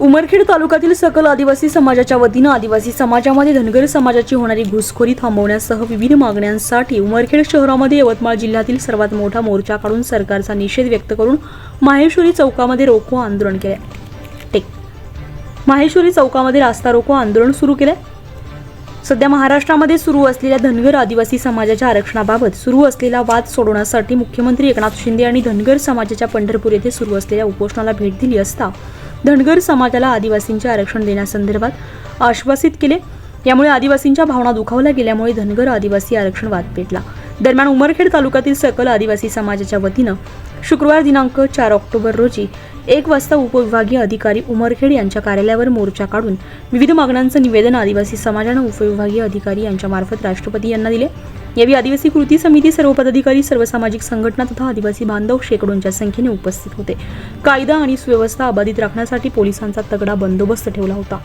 उमरखेड तालुक्यातील सकल आदिवासी समाजाच्या वतीनं आदिवासी समाजामध्ये धनगर समाजाची होणारी घुसखोरी थांबवण्यासह विविध मागण्यांसाठी उमरखेड शहरामध्ये यवतमाळ जिल्ह्यातील सर्वात मोठा मोर्चा काढून सरकारचा निषेध व्यक्त करून माहेश्वरी चौकामध्ये रोको आंदोलन केले टेक. माहेश्वरी चौकामध्ये रास्ता रोको आंदोलन सुरू केले सध्या महाराष्ट्रामध्ये सुरू असलेल्या धनगर आदिवासी समाजाच्या आरक्षणाबाबत सुरू असलेला वाद सोडवण्यासाठी मुख्यमंत्री एकनाथ शिंदे यांनी धनगर समाजाच्या पंढरपूर येथे सुरू असलेल्या उपोषणाला भेट दिली असता धनगर समाजाला आदिवासींचे आरक्षण देण्यासंदर्भात आश्वासित केले. यामुळे आदिवासींच्या भावना दुखावल्या गेल्यामुळे धनगर आदिवासी आरक्षण वाद पेटला. दरम्यान उमरखेड तालुक्यातील सकल आदिवासी समाजाच्या वतीनं शुक्रवार दिनांक चार ऑक्टोबर रोजी एक वाजता उपविभागीय अधिकारी उमरखेड यांच्या कार्यालयावर मोर्चा काढून विविध मागण्यांचं निवेदन आदिवासी समाजानं उपविभागीय अधिकारी यांच्यामार्फत राष्ट्रपती यांना दिले. यावेळी आदिवासी कृती समिती सर्व पदाधिकारी सर्व सामाजिक संघटना तथा आदिवासी बांधव शेकडोंच्या संख्येने उपस्थित होते. कायदा आणि सुव्यवस्था अबाधित राखण्यासाठी पोलिसांचा तगडा बंदोबस्त ठेवला होता.